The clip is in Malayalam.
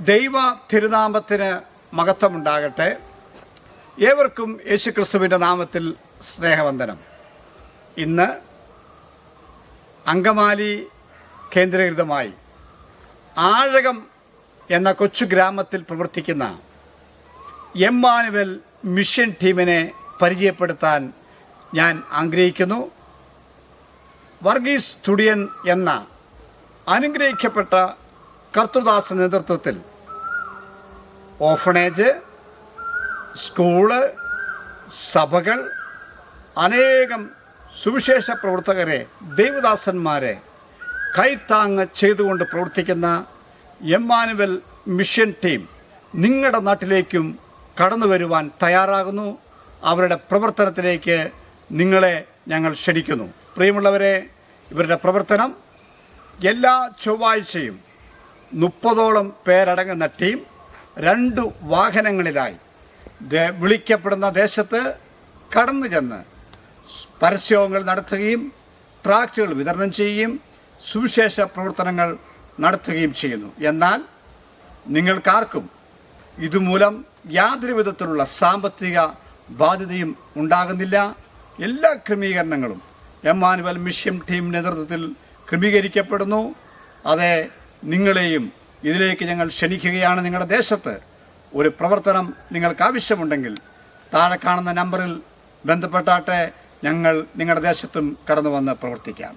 ദൈവ തിരുനാമത്തിന് മഹത്വമുണ്ടാകട്ടെ. ഏവർക്കും യേശുക്രിസ്തുവിന്റെ നാമത്തിൽ സ്നേഹവന്ദനം. ഇന്ന് അങ്കമാലി കേന്ദ്രീകൃതമായി ആഴകം എന്ന കൊച്ചു ഗ്രാമത്തിൽ പ്രവർത്തിക്കുന്ന എമ്മാനുവൽ മിഷൻ ടീമിനെ പരിചയപ്പെടുത്താൻ ഞാൻ ആഗ്രഹിക്കുന്നു. വർഗീസ് തുടിയൻ എന്ന അനുഗ്രഹിക്കപ്പെട്ട കർത്തൃദാസ നേതൃത്വത്തിൽ ഓഫണേജ് സ്കൂൾ സഭകൾ അനേകം സുവിശേഷ പ്രവർത്തകരെ ദൈവദാസന്മാരെ കൈത്താങ്ങ് ചെയ്തുകൊണ്ട് പ്രവർത്തിക്കുന്ന എമ്മാനുവൽ മിഷൻ ടീം നിങ്ങളുടെ നാട്ടിലേക്കും കടന്നു വരുവാൻ തയ്യാറാകുന്നു. അവരുടെ പ്രവർത്തനത്തിലേക്ക് നിങ്ങളെ ഞങ്ങൾ ക്ഷണിക്കുന്നു. പ്രിയമുള്ളവരെ ഇവരുടെ പ്രവർത്തനം എല്ലാ ചൊവ്വാഴ്ചയും മുപ്പതോളം പേരടങ്ങുന്ന ടീം രണ്ട് വാഹനങ്ങളിലായി. വിളിക്കപ്പെടുന്ന ദേശത്ത് കടന്നു ചെന്ന് പരസ്യങ്ങൾ നടത്തുകയും ട്രാക്റ്റുകൾ വിതരണം ചെയ്യുകയും സുവിശേഷ പ്രവർത്തനങ്ങൾ നടത്തുകയും ചെയ്യുന്നു. എന്നാൽ നിങ്ങൾക്കാർക്കും ഇതുമൂലം യാതൊരു വിധത്തിലുള്ള സാമ്പത്തിക ബാധ്യതയും ഉണ്ടാകുന്നില്ല. എല്ലാ ക്രമീകരണങ്ങളും എമ്മാനുവൽ മിഷൻ ടീം നേതൃത്വത്തിൽ ക്രമീകരിക്കപ്പെടുന്നു. അതേ നിങ്ങളെയും ഇതിലേക്ക് ഞങ്ങൾ ക്ഷണിക്കുകയാണ് നിങ്ങളുടെ ദേശത്ത്. ഒരു പ്രവർത്തനം നിങ്ങൾക്ക് ആവശ്യമുണ്ടെങ്കിൽ താഴെ കാണുന്ന നമ്പറിൽ ബന്ധപ്പെട്ടാട്ടെ ഞങ്ങൾ നിങ്ങളുടെ ദേശത്തും കടന്നു വന്ന് പ്രവർത്തിക്കാം.